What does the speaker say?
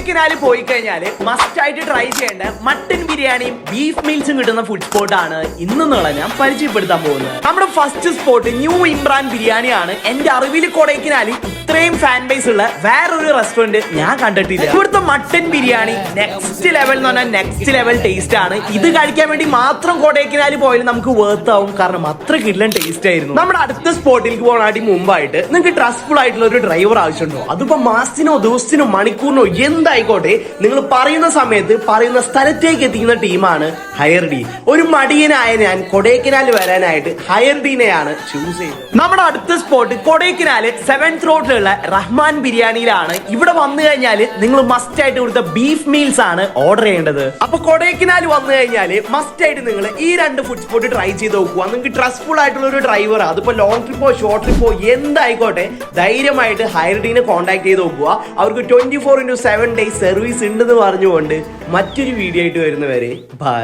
കൊടൈക്കനാൽ പോയി കഴിഞ്ഞാൽ മസ്റ്റ് ആയിട്ട് ട്രൈ ചെയ്യേണ്ട മട്ടൻ ബിരിയാണിയും ബീഫ് മീൽസും കിട്ടുന്ന ഫുഡ് സ്പോട്ടാണ് ഇന്ന് നിങ്ങളെ ഞാൻ പരിചയപ്പെടുത്താൻ പോകുന്നത്. നമ്മുടെ ഫസ്റ്റ് സ്പോട്ട് ന്യൂ ഇമ്രാൻ ബിരിയാണിയാണ്. എന്റെ അറിവിൽ കൊടൈക്കനാൽ ഇത്രയും ഫാൻ ബേസ് ഉള്ള വേറൊരു റെസ്റ്റോറന്റ് ഞാൻ കണ്ടിട്ടില്ല. ഇവിടുത്തെ മട്ടൻ ബിരിയാണി നെക്സ്റ്റ് ലെവൽ എന്ന് പറഞ്ഞാൽ നെക്സ്റ്റ് ലെവൽ ടേസ്റ്റ് ആണ്. ഇത് കഴിക്കാൻ വേണ്ടി മാത്രം കൊടൈക്കനാൽ പോയാലും നമുക്ക് വേർത്ത് ആവും. കാരണം അത്ര കിഡ്ലൻ ടേസ്റ്റ് ആയിരുന്നു. നമ്മുടെ അടുത്ത സ്പോട്ടിലേക്ക് പോകാനായിട്ട് മുമ്പായിട്ട് നിങ്ങൾക്ക് ട്രസ്റ്റ്ഫുൾ ആയിട്ടുള്ള ഒരു ഡ്രൈവർ ആവശ്യമുണ്ടോ? അതിപ്പോ മാസത്തിനോ ദിവസത്തിനോ മണിക്കൂറിനോ എന്തായിക്കോട്ടെ നിങ്ങൾ പറയുന്ന സമയത്ത് പറയുന്ന സ്ഥലത്തേക്ക് എത്തിക്കുന്ന ടീമാണ് ഹയർഡി ഒരു മടിയനായ ഞാൻ കൊടൈക്കനാൽ വരാനായിട്ട് ഹയർഡീനെയാണ് ചൂസ് ചെയ്തത്. നമ്മുടെ അടുത്ത സ്പോട്ട് കൊടൈക്കനാല് സെവൻത് റോഡിലുള്ള റഹ്മാൻ ബിരിയാണിയിലാണ്. ഇവിടെ വന്നു കഴിഞ്ഞാൽ നിങ്ങൾ മസ്റ്റ് ആയിട്ട് കൊടുത്ത ബീഫ് മീൽസ് ആണ് ഓർഡർ ചെയ്യേണ്ടത്. അപ്പൊ കൊടൈക്കനാൽ വന്നു കഴിഞ്ഞാൽ മസ്റ്റ് ആയിട്ട് നിങ്ങൾ ഈ രണ്ട് ഫുഡ് സ്പോട്ട് ട്രൈ ചെയ്ത് നോക്കുക. നിങ്ങൾക്ക് ട്രസ്റ്റ്ഫുൾ ആയിട്ടുള്ള ഒരു ഡ്രൈവർ അതിപ്പോ ലോങ് ട്രിപ്പോ ഷോർട്ട് ട്രിപ്പോ എന്തായിക്കോട്ടെ ധൈര്യമായിട്ട് ഹൈറഡീനെ കോൺടാക്ട് ചെയ്ത് നോക്കുക. അവർക്ക് twenty four into seven days service ഉണ്ടെന്ന് പറഞ്ഞുകൊണ്ട് മറ്റൊരു വീഡിയോ ആയിട്ട് വരുന്നവരെ ബൈ